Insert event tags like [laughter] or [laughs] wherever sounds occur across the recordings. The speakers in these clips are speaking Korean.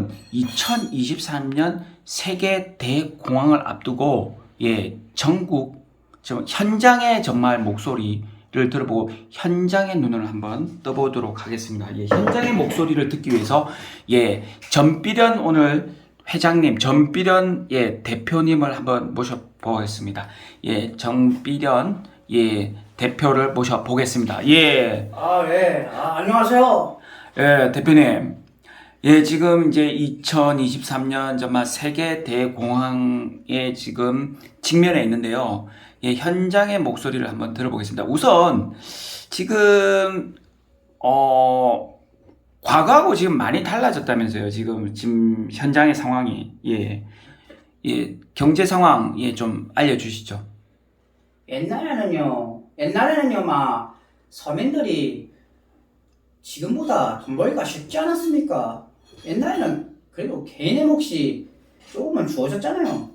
오늘은 2023년 세계 대공황을 앞두고 예 전국 좀 현장의 정말 목소리를 들어보고 현장의 눈을 한번 떠보도록 하겠습니다. 예, 현장의 목소리를 듣기 위해서 예 전비련 오늘 회장님 전비련 예 대표님을 한번 모셔보겠습니다. 예 정비련 예 대표를 모셔보겠습니다. 예. 아, 예. 아, 안녕하세요. 예, 대표님. 예, 지금 이제 2023년 정말 세계 대공황에 지금 직면해 있는데요. 예, 현장의 목소리를 한번 들어보겠습니다. 우선 지금 어 과거하고 지금 많이 달라졌다면서요. 지금 지금 현장의 상황이 예. 예, 경제 상황 예, 좀 알려 주시죠. 옛날에는요, 옛날에는요, 막, 서민들이 지금보다 돈 벌기가 쉽지 않았습니까? 옛날에는 그래도 개인의 몫이 조금은 주어졌잖아요.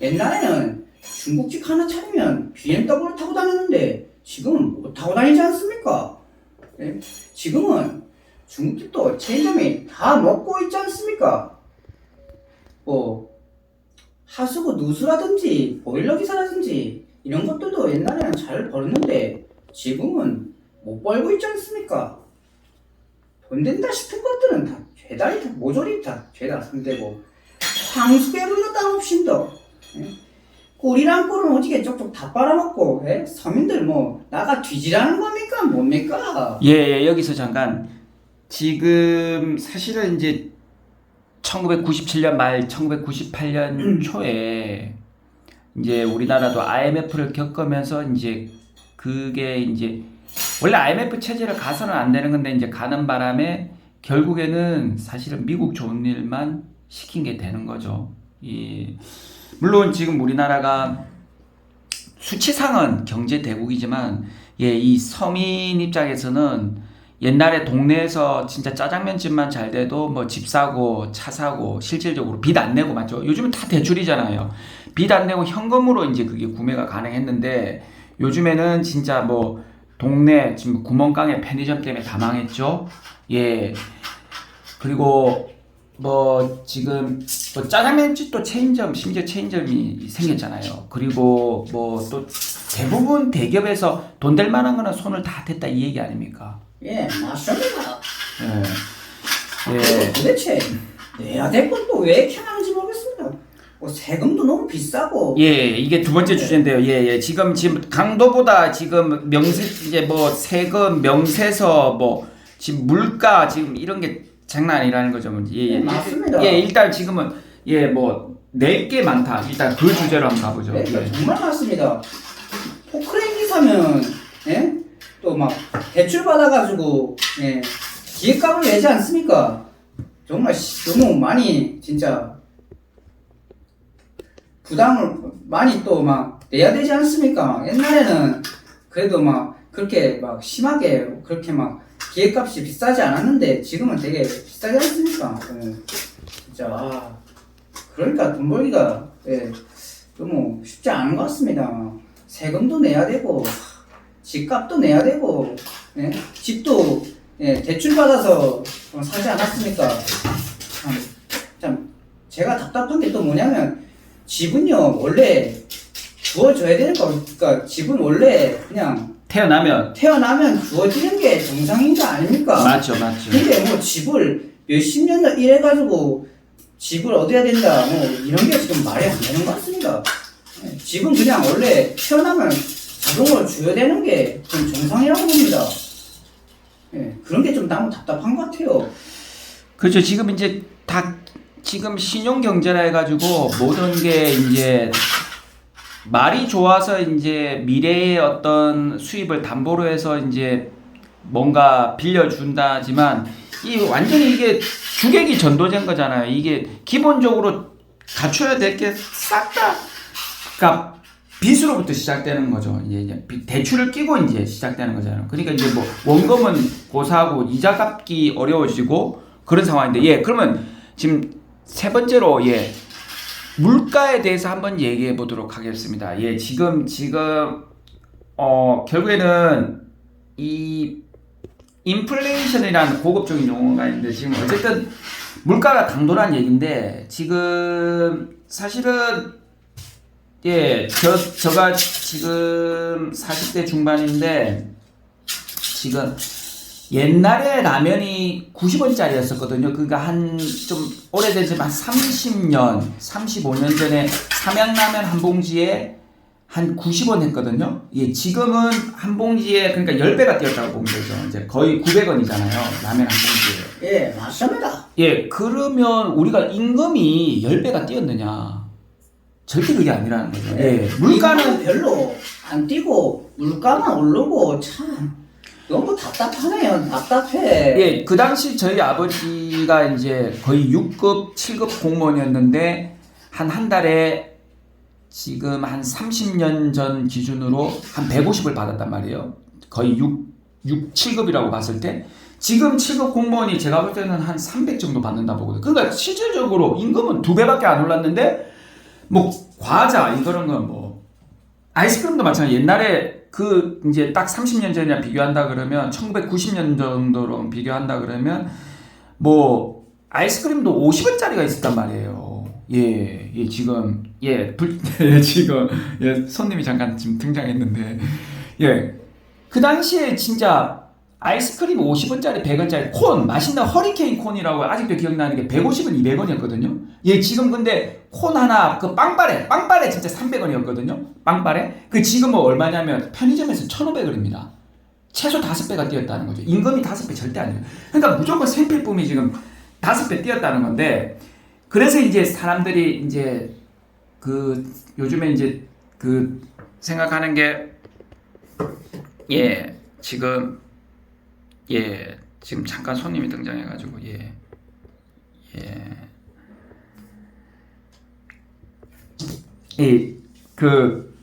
옛날에는 중국집 하나 차리면 BMW 타고 다녔는데 지금은 못 타고 다니지 않습니까? 예? 지금은 중국집도 체인점이 다 먹고 있지 않습니까? 뭐 하수구 누수라든지 보일러 기사라든지 이런 것들도 옛날에는 잘 벌었는데 지금은 못 벌고 있지 않습니까? 돈 된다 싶은 것들은 다 죄다 있다 모조리 다 죄다 손대고 황수배부리가 땅 없인 더 예? 꿀이랑 꿀은 오지게 쪽쪽 다 빨아먹고 예? 서민들 뭐 나가 뒤지라는 겁니까 뭡니까? 예, 예, 여기서 잠깐 지금 사실은 이제 1997년 말 1998년 초에 이제 우리나라도 IMF를 겪으면서 이제 그게 이제 원래 IMF 체제를 가서는 안 되는 건데 이제 가는 바람에 결국에는 사실은 미국 좋은 일만 시킨 게 되는 거죠. 이 물론 지금 우리나라가 수치상은 경제 대국이지만 예, 이 서민 입장에서는 옛날에 동네에서 진짜 짜장면 집만 잘 돼도 뭐 집 사고 차 사고 실질적으로 빚 안 내고 맞죠? 요즘은 다 대출이잖아요. 빚 안 내고 현금으로 이제 그게 구매가 가능했는데 요즘에는 진짜 뭐 동네 지금 구멍가게 편의점 때문에 다 망했죠. 예. 그리고 뭐 지금 뭐 짜장면집도 체인점 심지어 체인점이 생겼잖아요. 그리고 뭐 또 대부분 대기업에서 돈 될 만한 거는 손을 다 댔다 이 얘기 아닙니까? 예 맞습니다 예. 예. 도대체 내야 될 건 또 왜 이렇게 많은지 모르겠습니다. 뭐 세금도 너무 비싸고 예, 이게 두 번째 주제인데요. 예, 예. 지금 지금 강도보다 지금 명세 이제 뭐 세금, 명세서 뭐 지금 물가 지금 이런 게 장난 아니라는 거죠. 뭐. 예, 예. 네, 맞습니다. 예, 일단 지금은 예, 뭐낼게 많다. 일단 그 주제로 한번 가보죠. 네, 예. 정말 많습니다. 포크레인기 사면 예? 또 막 대출 받아가지고 예? 기획값을 내지 않습니까? 정말 씨, 너무 많이 진짜 부담을 많이 또 막 내야 되지 않습니까? 막 옛날에는 그래도 막 그렇게 막 심하게 그렇게 막 기획값이 비싸지 않았는데 지금은 되게 비싸지 않습니까? 예. 진짜 아, 그러니까 돈 벌기가 예, 너무 쉽지 않은 것 같습니다. 세금도 내야 되고 집값도 내야 되고 예? 집도 예, 대출 받아서 어, 사지 않았습니까? 참, 참 제가 답답한 게 또 뭐냐면 집은요 원래 주어져야 되는 거니까 집은 원래 그냥 태어나면 태어나면 주어지는 게 정상인 거 아닙니까? 맞죠, 맞죠. 근데 뭐 집을 몇십 년을 일해가지고 집을 얻어야 된다 뭐 이런 게 지금 말이 안 되는 것 같습니다. 예, 집은 그냥 원래 태어나면 자동으로 줘야 되는 게 좀 정상이라고 봅니다. 예, 그런 게 좀 너무 답답한 것 같아요. 그렇죠. 지금 이제 다 지금 신용 경제라 해가지고 모든 게 이제 말이 좋아서 이제 미래의 어떤 수입을 담보로 해서 이제 뭔가 빌려준다지만 이 완전히 이게 주객이 전도된 거잖아요. 이게 기본적으로 갖춰야 될 게 싹 다, 그러니까 빚으로부터 시작되는 거죠. 이제 대출을 끼고 이제 시작되는 거잖아요. 그러니까 이제 뭐 원금은 고사하고 이자 갚기 어려워지고 그런 상황인데 예 그러면 지금 세 번째로 예 물가에 대해서 한번 얘기해 보도록 하겠습니다. 예 지금 지금 어 결국에는 이 인플레이션이라는 고급적인 용어가 있는데 지금 어쨌든 물가가 강도란 얘기인데 지금 사실은 예, 저 저가 지금 40대 중반인데 지금 옛날에 라면이 90원짜리였었거든요. 그러니까 한 좀 오래되지만 30년, 35년 전에 삼양라면 한 봉지에 한 90원 했거든요. 예, 지금은 한 봉지에 그러니까 10배가 뛰었다고 보면 되죠. 이제 거의 900원이잖아요. 라면 한 봉지에. 예, 맞습니다. 예, 그러면 우리가 임금이 10배가 뛰었느냐? 절대 그게 아니라는 거죠. 예, 물가는 물가는 별로 안 뛰고 물가만 오르고 참 너무 답답하네요. 답답해. 예, 그 당시 저희 아버지가 이제 거의 6급, 7급 공무원이었는데 한 한 달에 지금 한 30년 전 기준으로 한 150을 받았단 말이에요. 거의 6, 6, 7급이라고 봤을 때 지금 7급 공무원이 제가 볼 때는 한 300 정도 받는다 보거든요. 그러니까 실질적으로 임금은 두 배밖에 안 올랐는데 뭐 과자 이거는 건뭐 아이스크림도 마찬가지. 옛날에 그 이제 딱 30년 전이랑 비교한다 그러면 1990년 정도로 비교한다 그러면 뭐 아이스크림도 50원짜리가 있었단 말이에요. 예, 예 지금 예, 불, [laughs] 예 지금 예 손님이 잠깐 지금 등장했는데 예. 그 당시에 진짜 아이스크림 50원짜리, 100원짜리 콘, 맛있는 허리케인 콘이라고 아직도 기억나는 게 150원, 200원이었거든요. 예, 지금 근데 콘 하나, 그 빵빠레, 빵빠레 진짜 300원이었거든요. 빵빠레. 그 지금은 얼마냐면 편의점에서 1,500원입니다. 최소 5배가 뛰었다는 거죠. 임금이 5배 절대 아니에요. 그러니까 무조건 생필품이 지금 5배 뛰었다는 건데, 그래서 이제 사람들이 이제 그 요즘에 이제 그 생각하는 게, 예, 지금 예, 지금 잠깐 손님이 등장해가지고 예, 예, 예, 그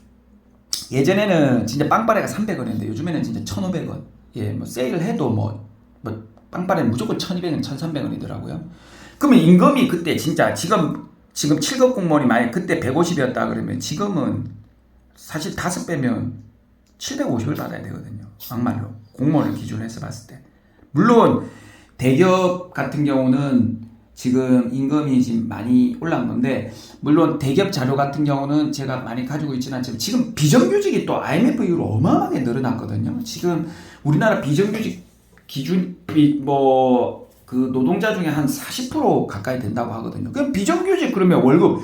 예전에는 진짜 빵빠레가 300원이었는데 요즘에는 진짜 1,500원. 예, 뭐 세일을 해도 뭐, 뭐 빵빠레는 무조건 1,200원, 1,300원이더라고요. 그러면 임금이 그때 진짜 지금 지금 7급 공무원이 만약 그때 150이었다 그러면 지금은 사실 다섯 배면 750을 받아야 되거든요. 막말로 공무원을 기준으로 해서 봤을 때. 물론 대기업 같은 경우는 지금 임금이 지금 많이 올라간 건데 물론 대기업 자료 같은 경우는 제가 많이 가지고 있지는 않지만 지금 비정규직이 또 IMF 이후로 어마어마하게 늘어났거든요. 지금 우리나라 비정규직 기준이 뭐 그 노동자 중에 한 40% 가까이 된다고 하거든요. 그럼 비정규직 그러면 월급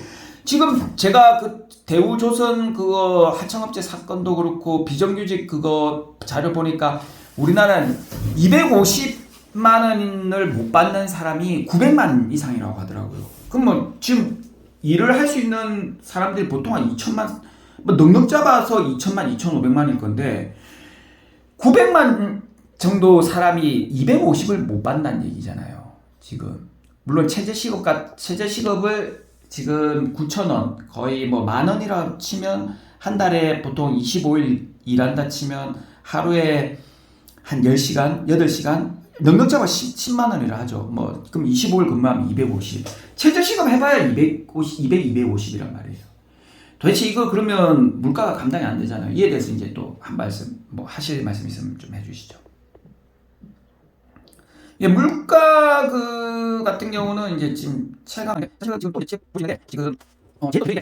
지금 제가 그 대우조선 그거 하청업체 사건도 그렇고 비정규직 그거 자료 보니까 우리나라는 250만 원을 못 받는 사람이 900만 이상이라고 하더라고요. 그럼 뭐 지금 일을 할 수 있는 사람들이 보통 한 2천만 뭐 넉넉 잡아서 2천만 2,500만일 건데 900만 정도 사람이 250을 못 받는다는 얘기잖아요. 지금 물론 체제 시급과 체제 시급을 지금 9천 원 거의 뭐 만 원이라 치면 한 달에 보통 25일 일한다 치면 하루에 한 10시간, 8시간 넉넉 잡아 10, 만 원이라 하죠. 뭐 그럼 25일 근무하면 250. 최저 시급 해봐야 250, 200, 250이란 말이에요. 도대체 이거 그러면 물가가 감당이 안 되잖아요. 이에 대해서 이제 또 한 말씀 뭐 하실 말씀 있으면 좀 해주시죠. 예, 물가 그 같은 경우는 이제 지금 체감 사실 지금 또 이제 지금 어, 제도 되게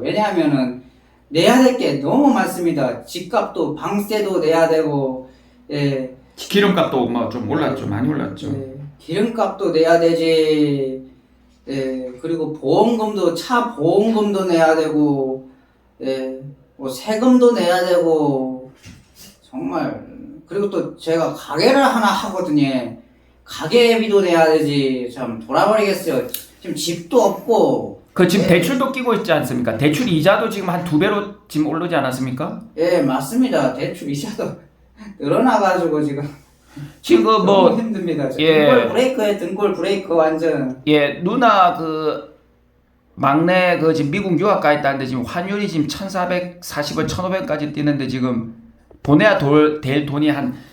왜냐하면은 내야 될 게 너무 많습니다. 집값도 방세도 내야 되고, 예, 기름값도 뭐좀 올랐죠, 많이 올랐죠. 예, 기름값도 내야 되지. 예, 그리고 보험금도 차 보험금도 내야 되고, 예, 뭐 세금도 내야 되고, 정말 그리고 또 제가 가게를 하나 하거든요. 가게비도 내야 되지. 참 돌아버리겠어요. 지금 집도 없고, 그 지금 대출도 끼고 있지 않습니까? 대출 이자도 지금 한 두 배로 지금 오르지 않았습니까? 예, 맞습니다. 대출 이자도 늘어나가지고 지금 지금 그 너무 뭐 힘듭니다. 지금 예. 등골 브레이크에 등골 브레이크 완전. 예, 누나 그 막내 그 지금 미국 유학 가 있다는데 지금 환율이 지금 1,440원, 1,500까지 뛰는데 지금 보내야 돌, 될 돈이 한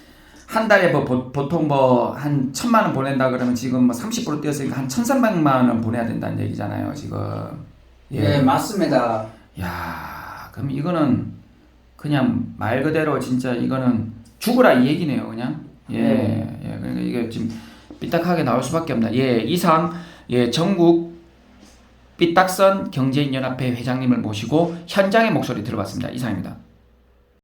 한 달에 뭐 보, 보통 뭐 한 천만 원 보낸다 그러면 지금 뭐 30% 뛰었으니까 한 1,300만 원 보내야 된다는 얘기잖아요, 지금. 예, 맞습니다. 야, 그럼 이거는 그냥 말 그대로 진짜 이거는 죽으라 이 얘기네요, 그냥. 예, 네. 예, 그러니까 이게 지금 삐딱하게 나올 수밖에 없나. 예, 이상 예 전국 삐딱선 경제인연합회 회장님을 모시고 현장의 목소리 들어봤습니다. 이상입니다.